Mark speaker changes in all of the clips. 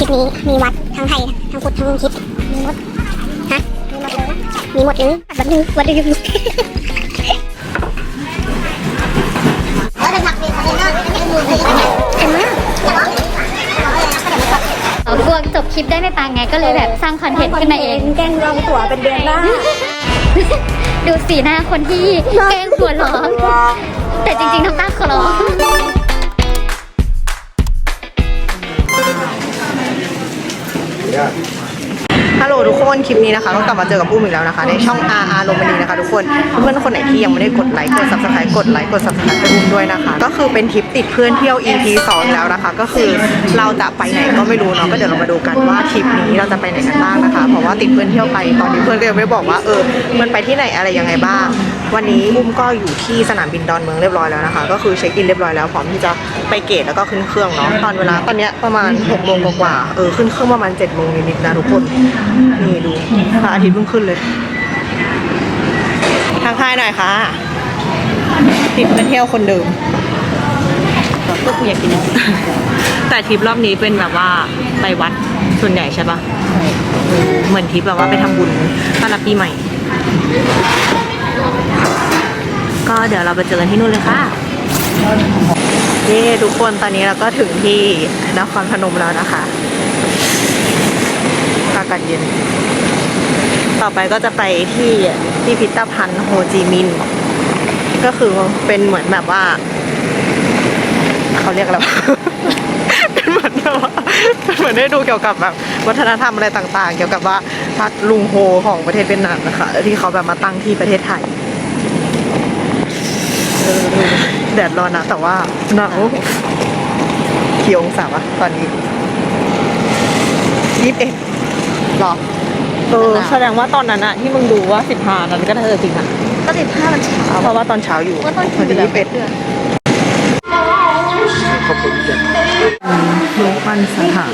Speaker 1: ทิศนี้มีวัดทั้งไทยทั้งพุทธทั้งคิดมีหมดฮะมีหมดเลยมีหมดเลยวัดนึงวัดนึงเราจะผักเรียนอนเป็นมือเนมากอย่าร้องอย่าร้องเลยดีกว่าเดี๋ยวมันก็
Speaker 2: เรากลัวจบคลิปได้ไม่ปังไงก็เลยแบบสร้างคอนเทนต์ขึ้นมาเอง
Speaker 3: แกล้งลองตัวเป็นเดือนได้
Speaker 2: ดูสีหน้าคนที่แกล้งหัวร้องแต่จริงๆทำตาขอร้อ
Speaker 3: ฮัลโหลทุกคนคลิปนี้นะคะก็กลับมาเจอกับปุ้มอีกแล้วนะคะ ในช่อง R R ลมณีนะคะทุกคนเพื่อนคนไหนที่ยังไม่ได้กดไลค์กด subscribe กดไลค์กด subscribe ให้ปุ้มด้วยนะคะ ก็คือเป็นทริปติดเพื่อนเที่ยว EP 2แล้วนะคะ ก็คือเราจะไปไหนก็ไม่รู้เนาะก็เดี๋ยวเรามาดูกันว่าทริปนี้เราจะไปไหนกันบ้างนะคะเพราะว่าติดเพื่อนเที่ยวไปตอนนี้เพื่อนก็ยังไม่บอกว่าเออมันไปที่ไหนอะไรยังไงบ้าง วันนี้ปุ้มก็อยู่ที่สนามบินดอนเมืองเรียบร้อยแล้วนะคะ ก็คือเช็คอินเรียบร้อยแล้วพร้อมที่จะไปเกตแล้วก็ขึ้นเครื่องเนาะตอนเวลาตอนเนี้ยประมาณ6โมงกว่าๆเออขึ้นเครื่องประมาณ7โมงนิดๆนะทุกคนนี่ดูพระอาทิตย์เพิ่งขึ้นเลยทางค่ายหน่อยค่ะติดไปเที่ยวคนเดิม
Speaker 4: ก็กูอยากกินแต่ทริปรอบนี้เป็นแบบว่าไปวัดส่วนใหญ่ใช่ปะเออเหมือนทริปแบบว่าไปทำบุญต้อนรับปีใหม่ ก็เดี๋ยวเราไปเจอกันที่นู่นเลยค่ะ
Speaker 3: นี่ทุกคนตอนนี้เราก็ถึงที่นครพนมแล้วนะคะอากาศเย็น ต่อไปก็จะไปที่พิพิธภัณฑ์โฮจิมินห์ก็คือเป็นเหมือนแบบว่า เขาเรียกอะไรเป็นเหมือนแบบว่าเป็นเหมือนได้ดูเกี่ยวกับแบบวัฒนธรรมอะไรต่าง ๆ เกี่ยวกับว่าพักลุงโฮของประเทศเวียดนามนะคะที่เขาแบบมาตั้งที่ประเทศไทย แดดร้อนนะ แต่ว่าหนาวกี่องศาวะตอนนี้ยี่สิบเอ็ดหรอ
Speaker 4: เออ แสดงว่าตอนนั้นอะที่มึงดูว่าสิบห้านั้นก็น่าจริงอะ
Speaker 3: ก็ติดผ้ามันเช้าเพราะว่าตอนเช้าอยู่
Speaker 4: ก็ตอ
Speaker 3: น
Speaker 4: น
Speaker 3: ที่
Speaker 4: ไป
Speaker 3: ยี่สิบ
Speaker 4: แล้
Speaker 3: เอ็
Speaker 4: ว
Speaker 3: ดรูปปั้นสถาน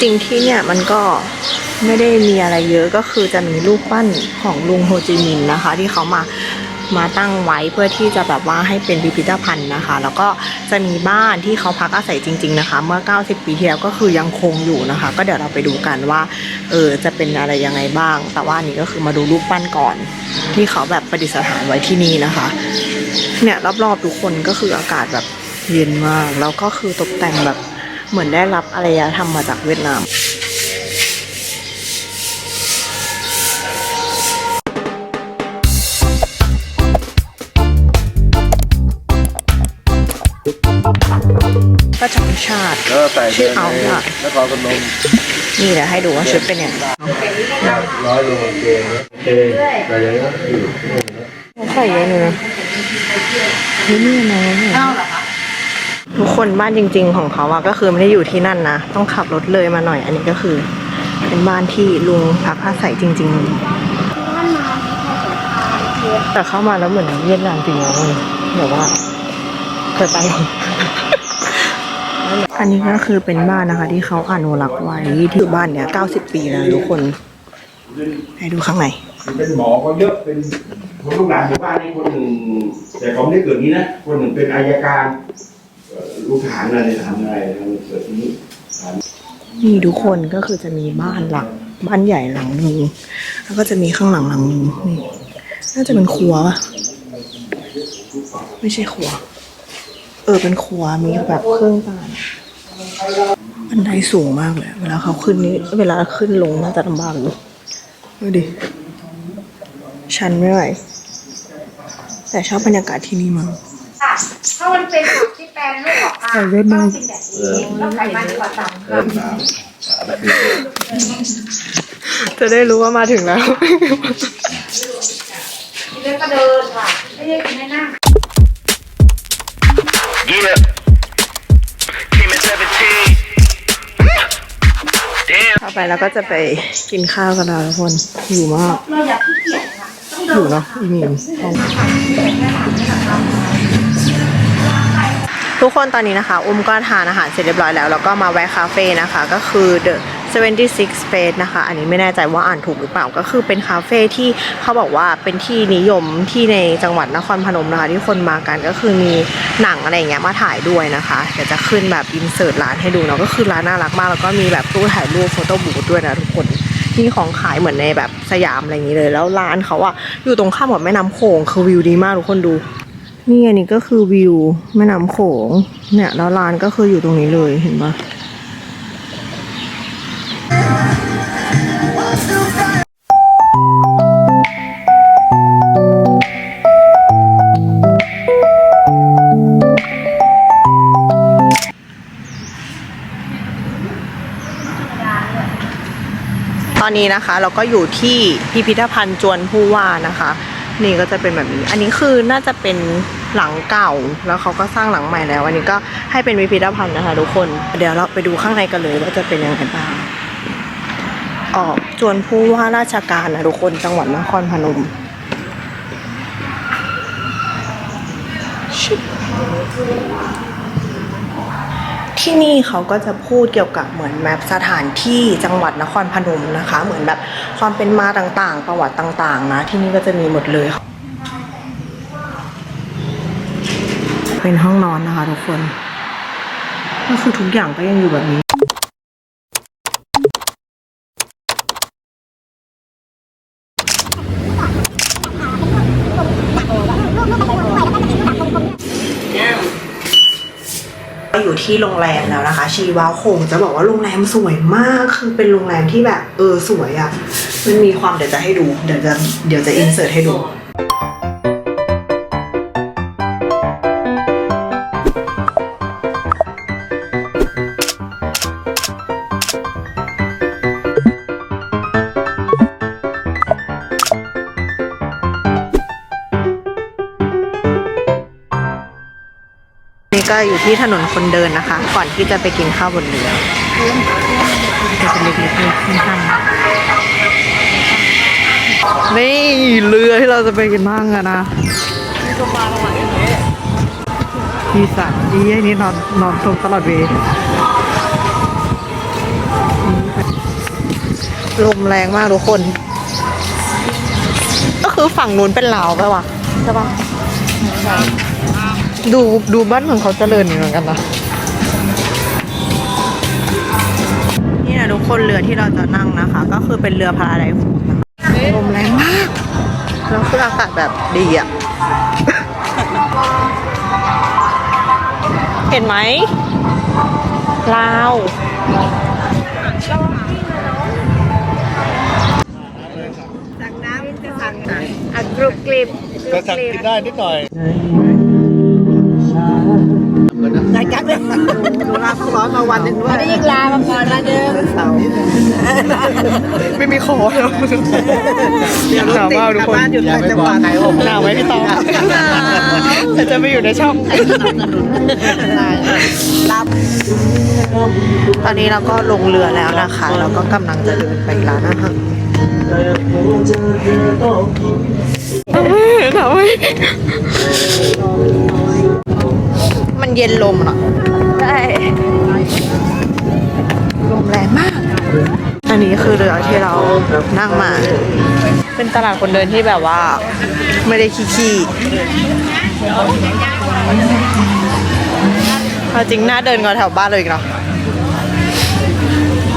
Speaker 3: จริงๆที่เนี่ยมันก็ไม่ได้มีอะไรเยอะก็คือจะมีรูปปั้นของลุงโฮจิมินห์นะคะ ที่เขามามาตั้งไว้เพื่อที่จะแบบว่าให้เป็นพิพิธภัณฑ์นะคะ แล้วก็จะมีบ้านที่เขาพักอาศัยจริง ๆนะคะ เมื่อ 90 ปีที่แล้วก็คือยังคงอยู่นะคะ ก็เดี๋ยวเราไปดูกันว่าเออจะเป็นอะไรยังไงบ้าง แต่ว่านนี้ก็คือมาดูรูปปั้นก่อน ที่เขาแบบประดิษฐานไว้ที่นี่นะคะ เนี่ยรอบๆทุกคนก็คืออากาศแบบเย็นมากแล้วก็คือตกแต่งแบบ เหมือนได้รับอารยธรรมมาจากเวียดนามประจำชาติ
Speaker 5: แล้วใส่
Speaker 3: ชื่อเอาค่ะ
Speaker 5: นครพนม
Speaker 3: นี่เดี๋ยวให้ดูว่าชุดเป็นยังไง
Speaker 5: ร้อยโลเกงเกงแต่ยังก็อยู่
Speaker 3: ใส่เยอะเลยนะนี่นี่นะ ทุกคนบ้านจริง ๆ ของเขาอะก็คือไม่ได้อยู่ที่นั่นนะ ต้องขับรถเลยมาหน่อย อันนี้ก็คือ เป็นบ้านที่ลุงพักอาศัยจริง ๆ แต่เข้ามาแล้วเหมือนเวียดนามจริงนะมันแบบว่าเคยไปอันนี้ก็คือเป็นบ้านนะคะ ที่เขาอนุรักษ์ไว้ที่บ้านเนี้ย90ปีแล้วทุกคน ให้ดูข้างใน
Speaker 5: เป็นหมอก็เยอะเป็นคนลูกหลานหมู่บ้านนี่คนหนึ่งแต่เขาไม่ได้เกิดนี้นะคนหนึ่งเป็นอายการ ลูกทหารอะไรทำอะไรทำเกิดที่นี่
Speaker 3: นี่ทุกคนก็คือจะมีบ้านหลังบ้านใหญ่หลังหนึ่งแล้วก็จะมีข้างหลังหลังหนึ่งนี่น่าจะเป็นครัวปะไม่ใช่ครัว เออเป็นครัวมีแบบเครื่องต่างบันไดสูงมากเลยเวลาเขาขึ้นนี่เวลาขึ้นลงน่าจะลำบากอยู่ดูดิชันไม่ไหวแต่ชอบบรรยากาศที่นี่มาก
Speaker 6: ถ้ามันเป็นผักที่แปลงลูกออกมา
Speaker 3: ใส่เวียดนาม
Speaker 6: กินแบบนี้ต้องไขมันกว่าต่ำ
Speaker 5: เออสามสามนาที
Speaker 3: จะได้รู้ว่ามาถึงแล้ว
Speaker 6: กินแล้วก็เดินค่ะไม่ใช่กินให้นั่ง
Speaker 7: Yeah. Came at 17. Damn.
Speaker 3: ต่อไปเราก็จะไปกินข้าวกันแล้วทุกคนหิวมาก
Speaker 6: เราอยากขี้เกียจค่ะต้องเดิ
Speaker 3: หิ
Speaker 6: น
Speaker 3: วเนาะอีมีม ทุกคนตอนนี้นะคะ อุ้มก็ทานอาหารเสร็จเรียบร้อยแล้ว แล้วก็มาแวะคาเฟ่นะคะ ก็คือ The 76 Space นะคะ อันนี้ไม่แน่ใจว่าอ่านถูกหรือเปล่า ก็คือเป็นคาเฟ่ที่เขาบอกว่าเป็นที่นิยมที่ในจังหวัดนครพนมนะคะ ที่คนมากันก็คือมีหนังอะไรอย่างเงี้ยมาถ่ายด้วยนะคะ เดี๋ยวจะขึ้นแบบอินเสิร์ตร้านให้ดูเนาะ ก็คือร้านน่ารักมาก แล้วก็มีแบบตู้ถ่ายรูปโฟโต้บูธด้วยนะทุกคนมีของขายเหมือนในแบบสยามอะไรอย่างนี้เลย แล้วร้านเขาอะอยู่ตรงข้ามกับแม่น้ำโขง คือวิวดีมากทุกคนดู นี่อันนี้ก็คือวิวแม่น้ำโขงเนี่ยแล้วร้านก็คืออยู่ตรงนี้เลยเห็นปะตอนนี้นะคะเราก็อยู่ที่พิพิธภัณฑ์จวนผู้ว่านะคะ นี่ก็จะเป็นแบบนี้ อันนี้คือน่าจะเป็น หลังเก่า แล้วเขาก็สร้างหลังใหม่แล้ว อันนี้ก็ให้เป็นพิพิธภัณฑ์นะคะทุกคน เดี๋ยวเราไปดูข้างในกันเลยว่าจะเป็นยังไงบ้างออกจวนผู้ว่าราชการนะทุกคนจังหวัดนครพนมที่นี่เขาก็จะพูดเกี่ยวกับเหมือนแมปสถานที่จังหวัดนครพนมนะคะ เหมือนแบบความเป็นมาต่างๆ ประวัติต่าง ๆ นะ ที่นี่ก็จะมีหมดเลยค่ะ เป็นห้องนอนนะคะทุกคน ก็คือทุกอย่างก็ยังอยู่แบบนี้อยู่ที่โรงแรมแล้วนะคะ ชีวาคงจะบอกว่าโรงแรมสวยมากคือเป็นโรงแรมที่แบบ เออสวยอะ่ะ มันมีความเดี๋ยวจะให้ดู เดี๋ยวจะเดี๋ยวจะอินเสิร์ตให้ดู ที่ถนนคนเดินนะคะ ก่อนที่จะไปกินข้าวบนเรือจะเป็นเล็กๆเลยข้างๆนี่เรือที่เราจะไปกินมั่งอะนะพี่สันดีไอ้นี่นอนนอนตรงตลอดเวลมแรงมากทุกคน ก็คือฝั่งนู้นเป็นลาวไปวะใช่ปะ ดูดูบ้านเมืองเขาเจริญอยู่เหมือนกันนะนี่นะทุกคนเรือที่เราจะนั่งนะคะ ก็คือเป็นเรือพาราไดฟูนะคะลมแรงมากแล้วคืออากาศแบบดีอะ เห็นไหมลาวอะกรุบกริบ
Speaker 8: ก็สั่งกินได้นิดหน่อย
Speaker 3: ได้จักเลยดูลาเขาร้อนมาวันหนึ่งด้วยได้ยิงลามาก่อนละเดิมเสาไม่มีคอแล้วหนาวมากทุกคนอยู่ต่างจังหวัดไหนผมหนาวไหมพี่ตองแต่จะไม่อยู่ในช่องรับตอนนี้เราก็ลงเรือแล้วนะคะแล้วก็กำลังจะเดินไปร้านอาหารหนาวไหมมัน เย็นลมเหรอใช่ลมแรงมาก อันนี้คือเรือที่เรานั่งมา เป็นตลาดคนเดินที่แบบว่า ไม่ได้ขี้ๆเอาจริงน่าเดินกว่าแถวบ้านเลยอีกเนาะ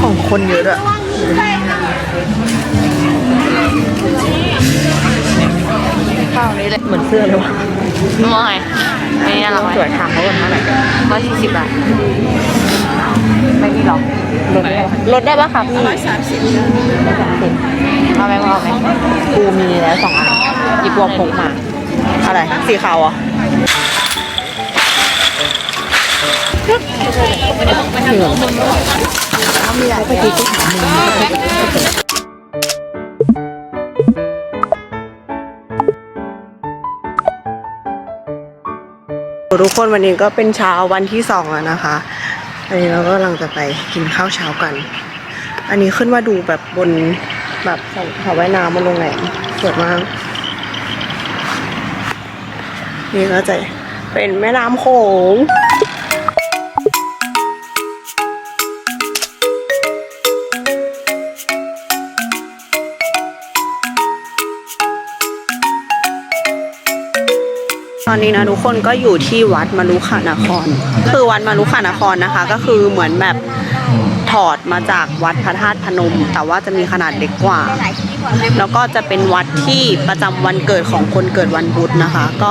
Speaker 3: ของคนเยอะด้วยข้าวนี้เลยเหมือนเสื้อเลยว่ะ
Speaker 4: มอย ไม่น่ารัก
Speaker 3: สวยถามเขากันเท่าไหร่
Speaker 4: ร้อยสี่สิบบาท
Speaker 3: ไม่มีหรอกลดได้ลดได้ปะคะพี่ร้อยสามสิบร้อยสามสิบ
Speaker 4: เอาไหมเอาไหม
Speaker 3: กูมีแล้วสองอันหยิบวงพกมา อะไร สีขาวเหรอะเหลืองมีอะไรไปกินที่ถามมึง ทุกคนวันนี้ก็เป็นเช้าวันที่สองแล้วนะคะอันนี้เราก็กำลังจะไปกินข้าวเช้ากัน อันนี้ขึ้นมาดูแบบบนแบบสระว่ายน้ำบนโรงแรมสวยมาก นี่ก็จะเป็นแม่น้ำโขง อนนี้นะทุกคนก็อยู่ที่วัดมรุขานคร คือวัดมรุขานครนะคะ ก็คือเหมือนแบบถอดมาจากวัดพระธาตุพนม แต่ว่าจะมีขนาดเล็กกว่า แล้วก็จะเป็นวัดที่ประจำวันเกิดของคนเกิดวันพุธนะคะ ก็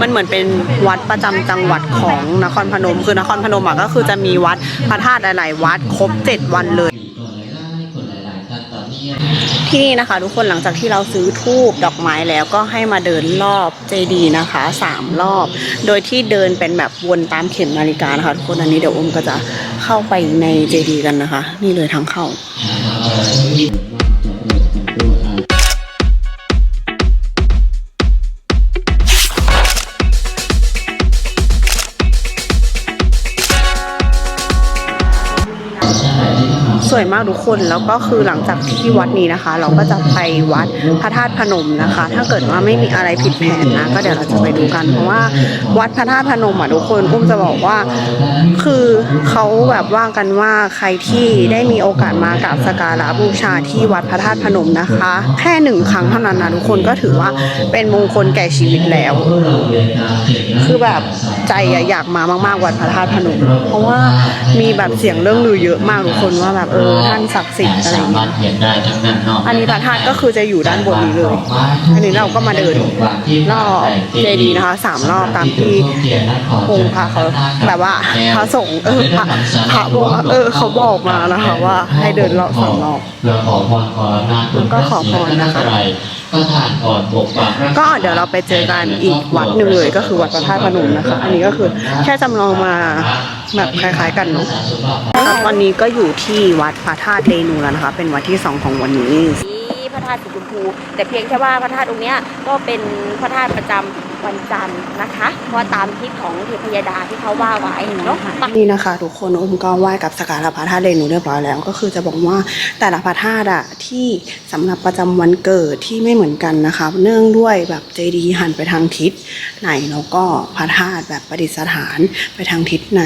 Speaker 3: มันเหมือนเป็นวัดประจำจังหวัดของนครพนม คือนครพนมอะก็คือจะมีวัดพระธาตุหลาย ๆ วัดครบเจ็ดวันเลย ที่นี่นะคะ ทุกคนหลังจากที่เราซื้อทูบดอกไม้แล้วก็ให้มาเดินรอบเจดีนะคะสามรอบ โดยที่เดินเป็นแบบวนตามเข็มนาฬิกานะคะทุกคนอันนี้เดี๋ยวอมก็จะเข้าไปในเจดีกันนะคะ นี่เลยทางเข้า สวยมากทุกคนแล้วก็คือหลังจากที่วัดนี้นะคะ เราก็จะไปวัดพระธาตุพนมนะคะ ถ้าเกิดว่าไม่มีอะไรผิดแผนนะก็เดี๋ยวเราจะไปดูกันเพราะว่าวัดพระธาตุพนมอะทุกคนอุ้มจะบอกว่า คือเขาแบบว่ากันว่าใครที่ได้มีโอกาสมากราบสกการะบูชาที่วัดพระธาตุพนมนะคะ แค่หนึ่งครั้งเท่านั้นนะทุกคนก็ถือว่าเป็นมงคลแก่ชีวิตแล้ว คือแบบใจอะอยากมามากๆวัดพระธาตุพนม เพราะว่ามีแบบเสียงเรื่องลือเยอะมากทุกคนว่าแบบเออท่านศักดิ์สิทธิ์อะไรอย่างเงี้ย
Speaker 8: เห็นได้ทั้งนั้นเนาะ
Speaker 3: อันนี้พระธาตุก็คือจะอยู่ด้านบนนี้เลย อันนี้เราก็มาเดินรอบเจดีย์นะคะสามรอบตามที่องค์พระเขาแบบว่าพระสงฆ์เออพระพระบอกว่าเออเขาบอกมานะคะว่าให้เดินรอบสามรอบ
Speaker 8: เราขอพรขออำนาจ
Speaker 3: ก็ขอพรนะคะ
Speaker 8: ก็ทานก่อนปกปักรัษา
Speaker 3: ก็เดี๋ยวเราไปเจอกันอีกวัดหนึ่งเลยก็คือวัดพระธาตุพนมนะคะ อันนี้ก็คือแค่จำลองมาแบบคล้าย ๆ กันเนาะครับวันนี้ก็อยู่ที่วัดพระธาตุเรนูแล้วนะคะ เป็นวัดที่สองของวันนี้
Speaker 9: ที่พระธาตุสีชมพูแต่เพียงแค่ว่าพระธาตุองค์เนี้ยก็เป็นพระธาตุประจำ วันจันทร์นะคะเพราะว่าตามทิศของเทพยดาที่เขาว่าไว้เนาะ
Speaker 3: นี่นะคะ ทุกคนอุ้มก็ไหว้กับสกการะพระธาตุเรนูเรียบร้อยแล้ว ก็คือจะบอกว่าแต่ละพระธาตุอะที่สำหรับประจำวันเกิดที่ไม่เหมือนกันนะคะ เนื่องด้วยแบบเจดีย์หันไปทางทิศไหนแล้วก็พระธาตุแบบประดิษฐานไปทางทิศไหน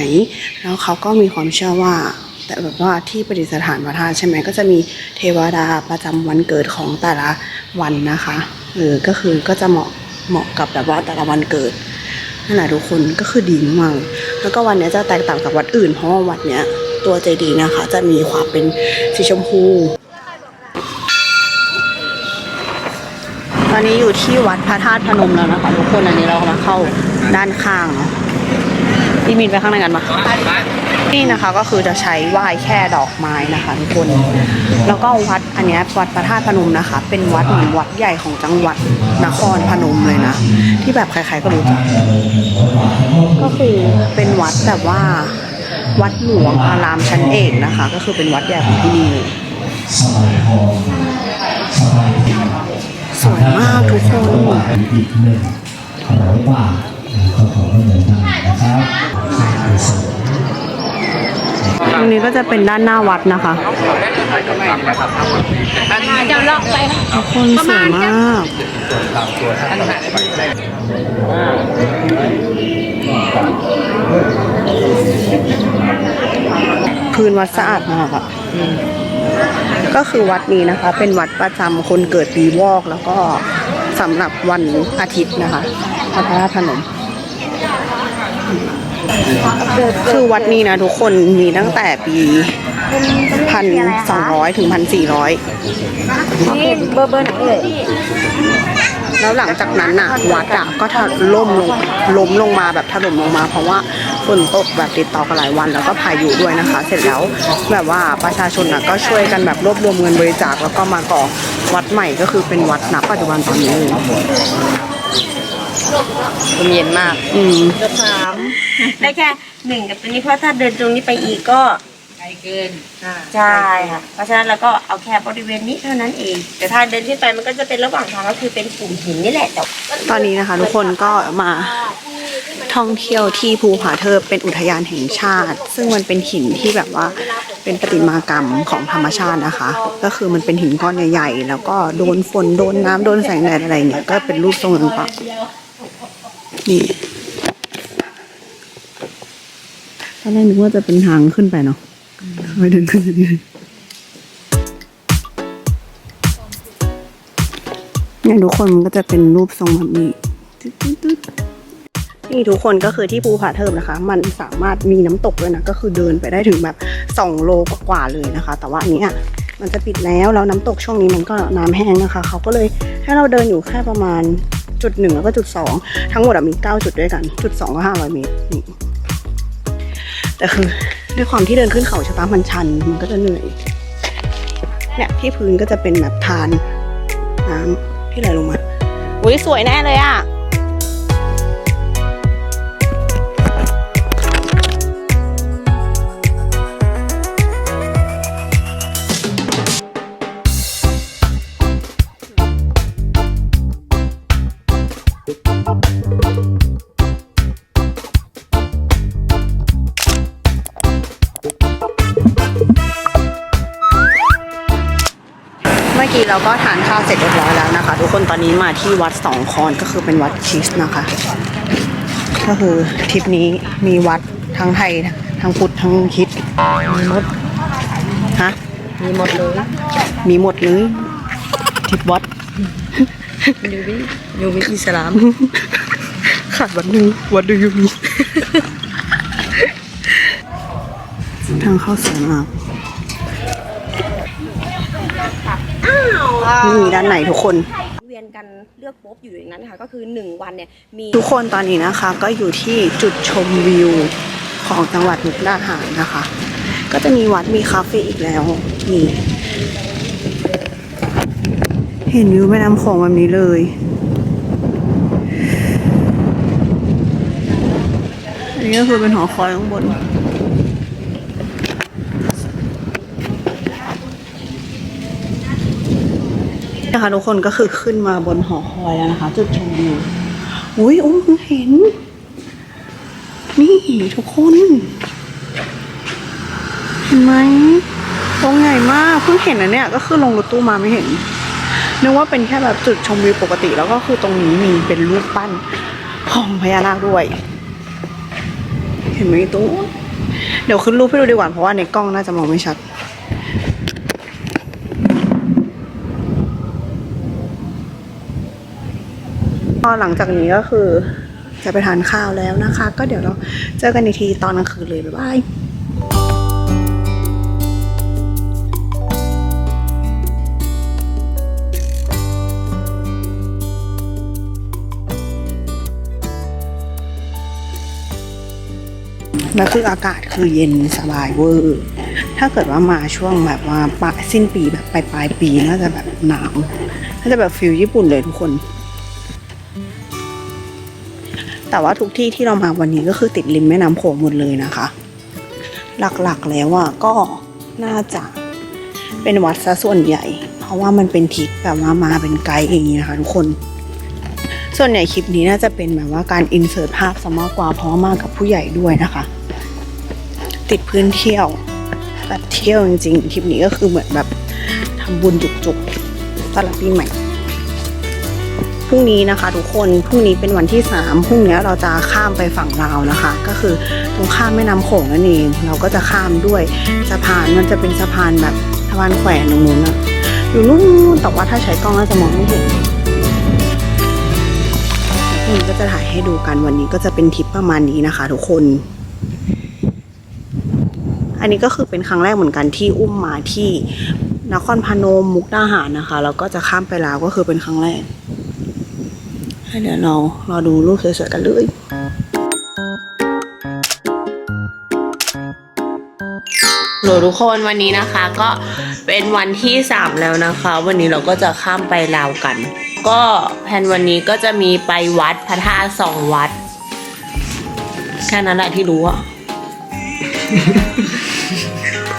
Speaker 3: แล้วเขาก็มีความเชื่อว่าแต่แบบว่าที่ประดิษฐานพระธาตุใช่ไหมก็จะมีเทวดาประจำวันเกิดของแต่ละวันนะคะเออก็คือก็จะเหมาะ เหมาะกับแบบว่าแต่ละวันเกิดนั่นแหละทุกคนก็คือดีมากแล้วก็วันเนี้ยจะแตกต่างจากวัดอื่น เพราะว่าวัดเนี้ยตัวเจดีนะคะ จะมีความเป็นสีชมพู ตอนนี้อยู่ที่วัดพระธาตุพนมแล้วนะคะทุกคนอันนี้เรามาเข้าด้านข้างเนาะพี่มินไปข้างในกันปะ นี่นะคะก็คือจะใช้ไหว้แค่ดอกไม้นะคะทุกคน แล้วก็วัดอันนี้วัดพระธาตุพนมนะคะ เป็นวัดเหมือนวัดใหญ่ของจังหวัดนครพนมเลยนะ ที่แบบใครๆก็รู้จัก ก็คือเป็นวัดแบบว่า วัดหลวงอารามชั้นเอกนะคะ ก็คือเป็นวัดใหญ่ของที่นี่สวยมากทุกคน
Speaker 10: อีกหนึ่งร้อยบาทก็ขอให้เดินทางนะครับ
Speaker 3: ตรงนี้ก็จะเป็นด้านหน้าวัดนะคะ
Speaker 2: เดี๋ยวลอกไป
Speaker 3: ทุกคนสวยมากพื้นวัดสะอาดมากอะก็คือวัดนี้นะคะ เป็นวัดประจำคนเกิดปีวอกแล้วก็สำหรับวันอาทิตย์นะคะพระธาตุพนม คือวัดนี้นะทุกคนมีตั้งแต่ปีพันสองร้อยถึงพันสี่ร้อย
Speaker 9: นี่เบอร์เบอร์ไหนเอ่ย
Speaker 3: แล้วหลังจากนั้นน่ะวัดอะก็ถล่มลงล้มลงมาแบบถล่มลงมา เพราะว่าฝนตกแบบติดต่อกันหลายวันแล้วก็พายุด้วยนะคะ เสร็จแล้วแบบว่าประชาชนน่ะก็ช่วยกันแบบรวบรวมเงินบริจาคแล้วก็มาก่อวัดใหม่ก็คือเป็นวัดณปัจจุบันตอนนี้เลย
Speaker 9: เย็นมาก
Speaker 3: อืม
Speaker 9: จะถาม ได้แค่หนึ่งกับตัวนี้เพราะถ้าเดินตรงนี้ไปอีกก็ไกลเกินใช่ค่ะเพราะฉะนั้นเราก็เอาแค่บริเวณนี้เท่านั้นเอง แต่ถ้าเดินขึ้นไปมันก็จะเป็นระหว่างทางก็คือเป็นกลุ่มหินนี่แหละแต่
Speaker 3: ตอนนี้นะคะ ทุกคนก็มาท่องเที่ยวที่ภูผาเทิบเป็นอุทยานแห่งชาติ ซึ่งมันเป็นหินที่แบบว่าเป็นประติมากรรมของธรรมชาตินะคะ ก็คือมันเป็นหินก้อนใหญ่ๆ แล้วก็โดนฝนโดนน้ำโดนแสงแดดอะไรเงี้ยก็เป็นรูปทรงต่างๆนี่ต อนแรกนึกว่าจะเป็นทางขึ้นไปเนาะไม่เดินขึ้นอย่างนี้เนี่ยทุกคนมันก็จะเป็นรูปทรงแบบนี้นี่ทุกคนก็คือที่ภูผาเทิมนะคะ มันสามารถมีน้ำตกด้วยนะ ก็คือเดินไปได้ถึงแบบ 2 โลกว่าเลยนะคะ แต่ว่าอันเนี้ยมันจะปิดแล้ว แล้วน้ำตกช่วงนี้มันก็น้ำแห้งนะคะ เขาก็เลยให้เราเดินอยู่แค่ประมาณจุดหนึ่งแล้วก็จุดสองทั้งหมดมี 9 จุดด้วยกัน จุดสองก็500 เมตรนี่ แต่คือด้วยความที่เดินขึ้นเขาใช่ปะมันชันมันก็จะเหนื่อยเนี่ยที่พื้นก็จะเป็นแบบทานน้ำที่ไหลลงมาอุ้ยสวยแน่เลยอะ เมื่อกี้เราก็ทานข้าวเสร็จเรียบร้อยแล้วนะคะ ทุกคนตอนนี้มาที่วัดสองคอนก็คือเป็นวัดคริสต์นะคะ ก็คือทริปนี้มีวัดทั้งไทยทั้งพุทธทั้งคริดมีหมดฮะ
Speaker 4: มีหมดเลย
Speaker 3: มีหมดเลยทริปวัด
Speaker 4: ยูวิยูวิอิสลาม
Speaker 3: ขาดวัดหนึ่งวัดดูยูมีทางเข้าสวยมาก นี่มีด้านไหนทุกคน
Speaker 9: เวียนกันเลือกโป๊บอยู่อย่างนั้นค่ะ ก็คือ 1 วันเนี่ยมี
Speaker 3: ทุกคนตอนนี้นะคะ ก็อยู่ที่จุดชมวิวของจังหวัดมุกดาหารนะคะ ก็จะมีวัดมีคาเฟ่อีกแล้วนี่เห็นวิวแม่น้ำโขงแบบนี้เลยอันนี้ก็คือเป็นหอคอยข้างบน นะคะทุกคนก็คือขึ้นมาบนหอคอยแล้วนะคะ จุดชมวิวอุ้ยโอ้เพิ่งเห็น นี่ทุกคน เห็นไหมตรงใหญ่มากเพิ่งเห็นนะเนี่ยก็คือลงรถตู้มาไม่เห็นนึกว่าเป็นแค่แบบจุดชมวิวปกติแล้วก็คือตรงนี้มีเป็นรูปปั้นของพญานาคด้วย เห็นไหมตู้เดี๋ยวขึ้นรูปให้ดูดีกว่าเพราะว่าในกล้องน่าจะมองไม่ชัด พอหลังจากนี้ก็คือจะไปทานข้าวแล้วนะคะ ก็เดี๋ยวเราเจอกันอีกทีตอนกลางคืนเลย บ๊ายบายแล้วคืออากาศคือเย็นสบายเวอร์ ถ้าเกิดว่ามาช่วงแบบว่าปลายสิ้นปีแบบปลายปลายปีน่าจะแบบหนาว น่าจะแบบฟิลญี่ปุ่นเลยทุกคน แต่ว่าทุกที่ที่เรามาวันนี้ก็คือติดริมแม่น้ำโขงหมดเลยนะคะ หลักๆแล้วอะก็น่าจะเป็นวัดซะส่วนใหญ่ เพราะว่ามันเป็นทริปแบบว่ามาเป็นไกด์อย่างนี้นะคะทุกคน ส่วนใหญ่คลิปนี้น่าจะเป็นแบบว่าการอินเสิร์ตภาพซะมากกว่าเพราะว่ามากับผู้ใหญ่ด้วยนะคะ ติดพื้นเที่ยวแบบเที่ยวจริงๆคลิปนี้ก็คือเหมือนแบบทำบุญจุกๆต้อนรับปีใหม่ พรุ่งนี้นะคะ ทุกคน พรุ่งนี้เป็นวันที่ 3 พรุ่งนี้เราจะข้ามไปฝั่งลาวนะคะ ก็คือตรงข้ามแม่น้ำโขงนั่นเอง เราก็จะข้ามด้วยสะพาน มันจะเป็นสะพานแบบสะพานแขวนตรงนู้นอะอยู่นู่นแต่ว่าถ้าใช้กล้องน่าจะมองไม่เห็นพรุ่งนี้ก็จะถ่ายให้ดูกัน วันนี้ก็จะเป็นทริปประมาณนี้นะคะ ทุกคน อันนี้ก็คือเป็นครั้งแรกเหมือนกันที่อุ้มมาที่นครพนมมุกดาหารนะคะ แล้วก็จะข้ามไปลาวก็คือเป็นครั้งแรก เดี๋ยวเรารอดูรูปสวยๆกันเลย
Speaker 4: โหลทุกคนวันนี้นะคะก็เป็นวันที่ 3 แล้วนะคะ วันนี้เราก็จะข้ามไปลาวกัน ก็แผนวันนี้ก็จะมีไปวัดพระธาตุสองวัดแค่นั้นแหละที่รู้อะ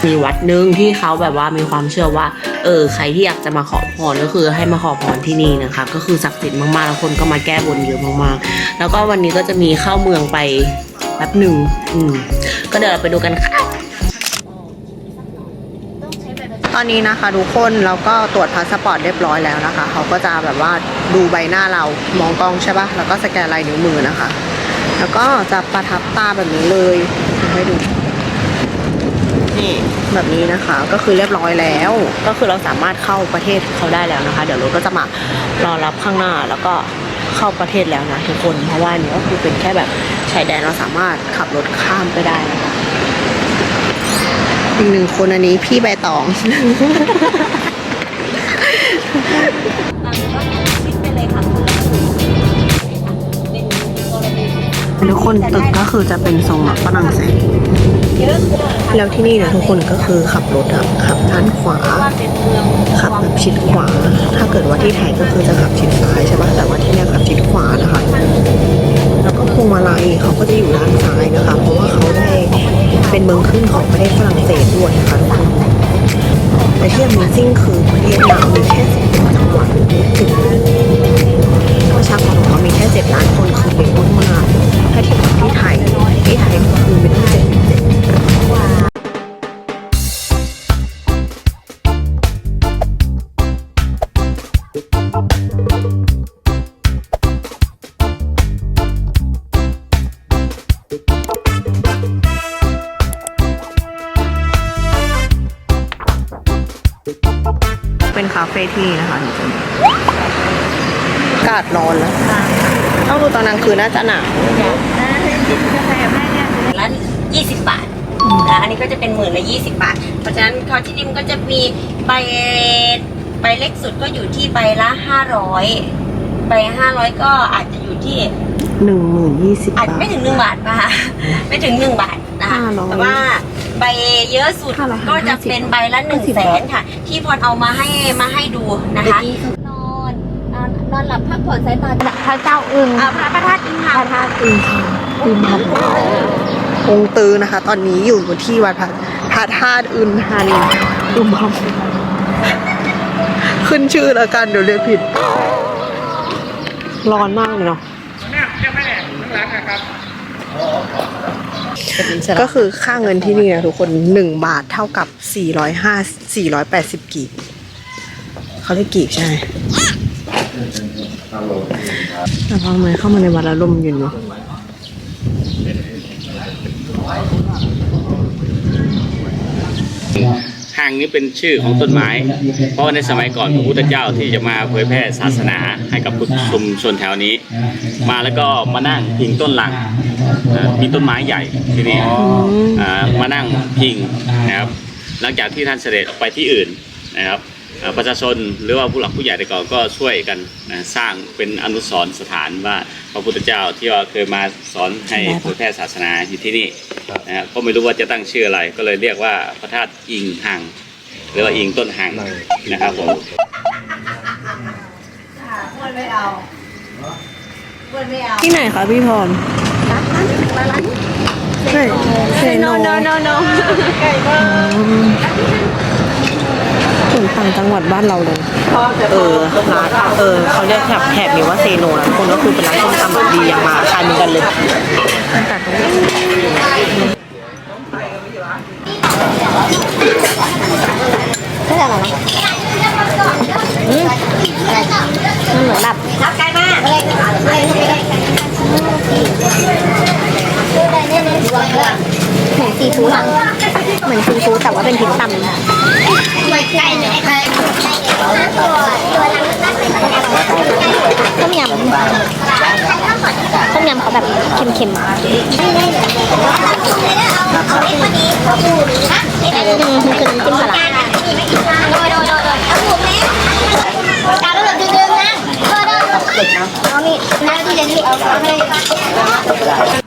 Speaker 4: มีวัดหนึ่งที่เขาแบบว่ามีความเชื่อว่า เออใครที่อยากจะมาขอพรก็คือให้มาขอพรที่นี่นะคะ ก็คือศักดิ์สิทธิ์มากๆแล้วคนก็มาแก้บนเยอะมากๆ แล้วก็วันนี้ก็จะมีเข้าเมืองไปแป๊บหนึ่งอืมก็เดี๋ยวเราไปดูกันค่ะ
Speaker 3: ตอนนี้นะคะทุกคนเราก็ตรวจพาสปอร์ตเรียบร้อยแล้วนะคะ เขาก็จะแบบว่าดูใบหน้าเรามองกล้องใช่ปะแล้วก็สแกนลายนิ้วมือนะคะ แล้วก็จะประทับตาแบบนี้เลยให้ดู นี่แบบนี้นะคะ ก็คือเรียบร้อยแล้ว ก็คือเราสามารถเข้าประเทศเขาได้แล้วนะคะ เดี๋ยวรถก็จะมารอรับข้างหน้าแล้วก็
Speaker 4: เข้าประเทศแล้วนะทุกคนเพราะว่านนี้ก็คือเป็นแค่แบบชายแดนเราสามารถขับรถข้ามไปได้นะคะอีกหนึ่งคนอันนี้พี่ใบตอง ทุกคนตึกก็คือจะเป็นทรงแบบฝรั่งเศสแล้วที่นี่นะทุกคนก็คือขับรถอะขับด้านขวา ขับแบบชิดขวา ถ้าเกิดว่าที่ไทยก็คือจะขับชิดซ้ายใช่ปะแต่ว่าที่นี่ขับชิดขวานะคะแล้วก็พวงมาลัยเขาก็จะอยู่ด้านซ้ายนะคะ เพราะว่าเขาได้เป็นเมืองขึ้นของประเทศฝรั่งเศสด้วยนะคะทุกคนแต่ที่ Amazing คือประเทศเรามีแค่สิบจังหวัดถึงประชากรของเขามีแค่เจ็ดล้านคนคือเล็กมาก ๆถ้าเทียบกับที่ไทยที่ไทยก็คือเป็นที่เจ็ดเจ็ดเป็นคาเฟ่ที่นี่นะคะทุกคนอากาศร้อนแล้ว ต้องดูตอนกลางคืนน่าจะหนาว
Speaker 9: ละ20บาทนะอันนี้ก็จะเป็นหมื่นละ20บาท เพราะฉะนั้นเขาที่นี่มันก็จะมีใบใบเล็กสุดก็อยู่ที่ใบละ500ใบ500ก็อาจจะอยู่ที่
Speaker 4: หนึ่งหมื่นยี่สิบ
Speaker 9: อาจ
Speaker 4: บาท
Speaker 9: ไม่ถึงหนึ่งบาทนะคะไม่ถึงหนึ่งบาทนะคะ
Speaker 4: ห้าร้อย
Speaker 9: แต่ว่าใบเยอะสุด
Speaker 4: ห้าร้อย
Speaker 9: ก็จะ
Speaker 4: ห้าสิบ
Speaker 9: เป็นใบละหนึ่งแสนค่ะ ที่พรเอามาให้มาให้ดูนะคะ
Speaker 2: นอนนอนนอน หลับพักผ่อนสายตาพระเจ้าอึง
Speaker 9: อ่าพระประธาตุอินทา
Speaker 2: พระธาตุอึงค่ะอึงครับ
Speaker 3: องค์ตือนะคะ ตอนนี้อยู่ที่วัดพระพระธาตุอึนฮานินอุมพมขึ้นชื่อแล้วกันเดี๋ยวเรียกผิด ร้อนมากเลยเนาะก็คือค่าเงินที่นี่นะทุกคนหนึ่งบาทเท่ากับสี่ร้อยห้าสี่ร้อยแปดสิบกีบเขาเรียกกีบใช่ไหม แต่พอมาเข้ามาในวัดแล้วลมเย็นเนาะ
Speaker 11: ห้างนี้เป็นชื่อของต้นไม้ เพราะว่าในสมัยก่อนพระพุทธเจ้าที่จะมาเผยแพร่ศาสนาให้กับชุมชนแถวนี้ มาแล้วก็มานั่งพิงต้นหลังอ่ามีต้นไม้ใหญ่ที่นี่อ่ามานั่งพิงนะครับ หลังจากที่ท่านเสด็จออกไปที่อื่นนะครับอ่า ประชาชนหรือว่าผู้หลักผู้ใหญ่แต่ก่อนก็ช่วยกันนะสร้างเป็นอนุสรณ์สถานว่าพระพุทธเจ้าที่ว่าเคยมาสอนให้เผยแพร่ศาสนาอยู่ที่นี่นะครับก็ไม่รู้ว่าจะตั้งชื่ออะไร ก็เลยเรียกว่าพระธาตุอิงหังหรือว่าอิงต้นหางนะครับผม
Speaker 3: ที่ไหนคะพี่พรใช่ใช่โนโนโนโนไก่มาก ถึงต่างจังหวัดบ้านเราเลย เออร้านเออเขาเรียกแถบแถบนี้ว่าเซโนนะทุกคนก็คือเป็นร้านส้มตำแบบดีอย่างมาทานเหมือนกันเลยแต่ตรงนี้
Speaker 1: ไม่ใช่อะไรนะอืมอะไรมันเหมือนแบบรับไกลมากอะไรอะไรเหมือน ซีฟู้ดเหมือนซีฟู้ดแต่ว่าเป็นพริกตำต้มยำต้มยำเขาแบบเค็มๆอืมคือน้ำจิ้มสลัด
Speaker 3: เค็ม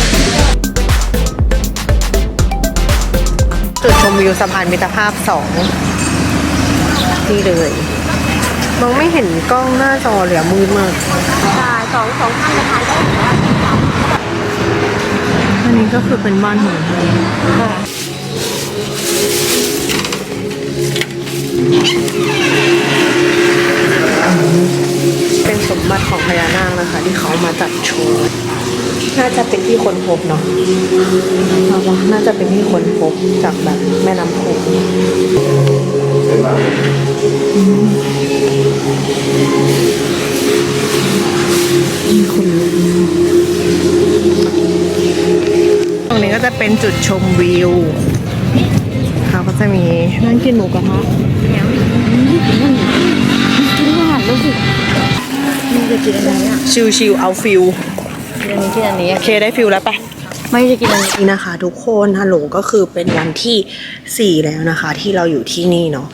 Speaker 3: ชมวิวสะพานมิตรภาพสองนี่เลยมองไม่เห็นกล้องหน้าจอเลยอะมืดมาก
Speaker 1: ใช่สองสองข้างสะพานก็
Speaker 3: อันนี้ก็คือเป็นบ้านของเธอสมบัติของพญานาคนะคะ ที่เขามาจัดโชว์ น่าจะเป็นที่คนพบเนาะเอาวะน่าจะเป็นที่คนพบจากแบบแม่น้ำโขงตรงนี้ก็จะเป็นจุดชมวิวเขาก็จะมีนั่งกินหมูกระทะชิวชิวๆเอาฟิล
Speaker 9: อันนี้ที่อันนี้
Speaker 3: โอเคได้ฟิลแล้วปะ
Speaker 9: ไม่จะกินอันนี้
Speaker 3: นี่นะคะทุกคนฮัลโหลก็คือเป็นวันที่ 4 แล้วนะคะ ที่เราอยู่ที่นี่เนาะ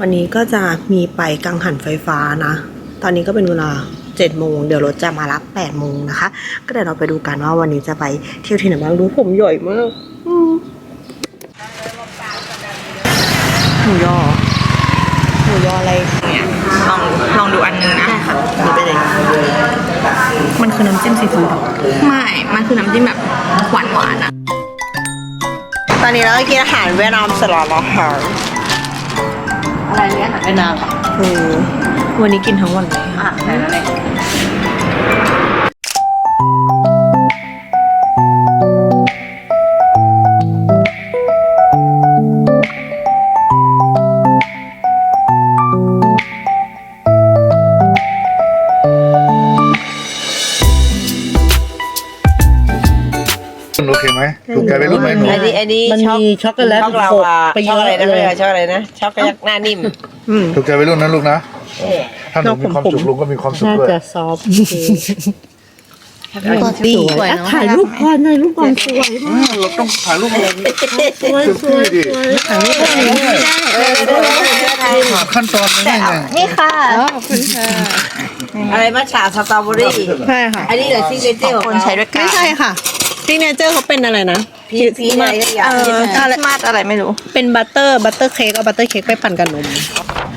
Speaker 3: วันนี้ก็จะมีไปกังหันไฟฟ้านะ ตอนนี้ก็เป็นเวลา7โมงเดี๋ยวรถจะมารับ8โมงนะคะ ก็เดี๋ยวเราไปดูกันว่าวันนี้จะไปเที่ยวที่ไหนบ้างดูผมใหญ่มากอืมหมูยอห มูยออะไรเนี่ยลองลองดูอันนึงนะใช่ค่ะดูไปเลยมันคือน้ำจิ้มซีฟู้ด
Speaker 9: ไม่ มันคือน้ำจิ้มแบบหวานหวานๆอะ
Speaker 3: ตอนนี้เราก็กินอาหารเวียดนามเสร็จแล้วนะคะ
Speaker 9: อะไรเนี้ยเวียดนาม
Speaker 3: เออวันนี้กินทั้งวันเลย
Speaker 9: อะใช่แล้วเลย
Speaker 5: โอเคไหมถูกใจไปรุ่นไหมหนู
Speaker 9: อันนี้อันนี้
Speaker 4: มัน
Speaker 9: ช็อก
Speaker 4: มีช็อกโกแลต
Speaker 9: ช็อกลา
Speaker 4: หก
Speaker 9: วา
Speaker 4: ไปเย
Speaker 9: ช็อก
Speaker 4: อะ
Speaker 9: อะไรนะ
Speaker 4: เลย
Speaker 9: ช็อกอะไรนะช็อกโกแลตหน้านิ่ม
Speaker 3: อืม
Speaker 5: ถูกใจไปรุ่นนั้นลูกนะถ้าหนูมีความสุขลุงก็มีความสุข
Speaker 4: น่า
Speaker 5: ด้วย
Speaker 4: จะซอฟต์ปกติถ่ายรูปก่อนถ่ายรูปก่อนสวยมาก
Speaker 5: เราต้องถ่ายรูปเลย
Speaker 4: สวยสวยสวยถ่ายรูปก่อน
Speaker 5: ถามขั้นตอนง่ายๆ
Speaker 9: นี่ค่ะ อะไรมัทฉะสตรอเบอรี่
Speaker 3: ใช่ค่ะ
Speaker 9: อันนี้เหรอซิกเนเจอร์ของคนใช้ด้วยกัน
Speaker 3: ไม่ใช่ค่ะ ซิกเนเจอร์เขาเป็นอะไรนะ
Speaker 9: พีพีอะไรก็อย่าง
Speaker 3: เอออะไร
Speaker 9: มาดอะไรไม่รู้
Speaker 3: เป็นบัตเตอร์บัตเตอร์เค้กเอาบัตเตอร์เค้กไปปั่นกับนม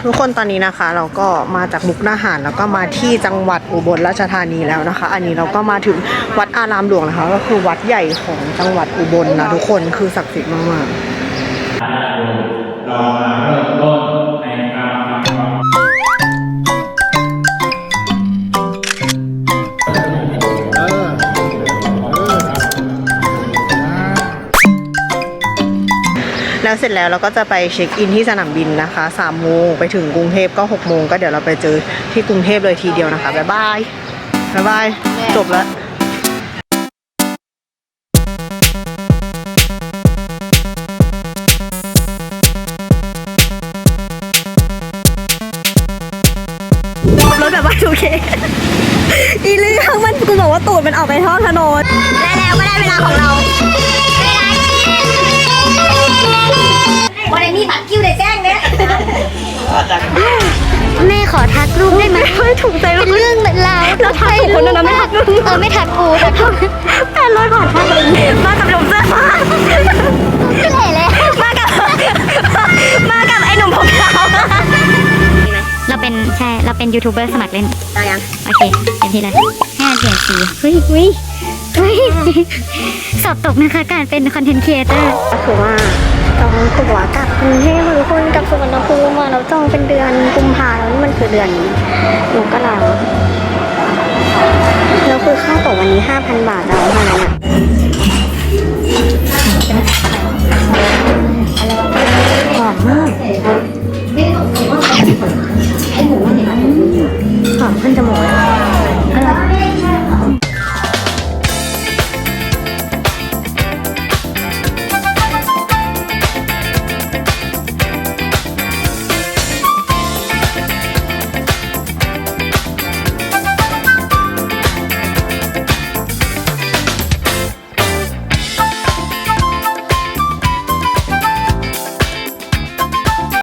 Speaker 3: ทุกคนตอนนี้นะคะ เราก็มาจากมุกดาหารแล้วก็มาที่จังหวัดอุบลราชธานีแล้วนะคะ อันนี้เราก็มาถึงวัดอารามหลวงนะคะ ก็คือวัดใหญ่ของจังหวัดอุบลนะทุกคนคือศักดิ์สิทธิ์มากๆ แล้วเสร็จแล้วเราก็จะไปเช็คอินที่สนามบินนะคะ3โมงไปถึงกรุงเทพก็6โมงก็เดี๋ยวเราไปเจอที่กรุงเทพเลยทีเดียวนะคะบ๊ายบายบ๊ายบายจบแล้วรถแบบว่าโอเคอีเรื่องมันกูบอกว่าตูดมันออกไปท่อถนนได้แล้วก็ได้เวลาของเรา
Speaker 1: วันนี้บัตรคิวได้แจ้งเนี่ยแม่ขอทักลูกได้ไหมไม่ถูกใจเป็นเรื่องราวเราทักคนนั้นไม่ทักลูกเออไม่ทักกูทักแปดร้อยบาทมามากับหนุ่มเสื้อฟ้าเหล่เลยมากับมากับไอ้หนุ่มผมขาวเราเป็นใช่เราเป็นยูทูบเบอร์สมัครเล่นเอายังโอเคเต็มที่เลยห้าเปลี่ยนสีเฮ้ยเฮ้ยเฮ้ยสอบตกนะคะการเป็นคอนเทนต์ครีเอเตอร์ก็คือว่า จองตั๋วกลับใรุงเทพหรืคนกับสุวรรณภูมิเราจองเป็นเดือนกุมภาแล้วนี่มันคือเดือนมกราแล้วคือค่าตั๋ววันนี้ห้าพันบาทเราเท่านั้อะหอมมาก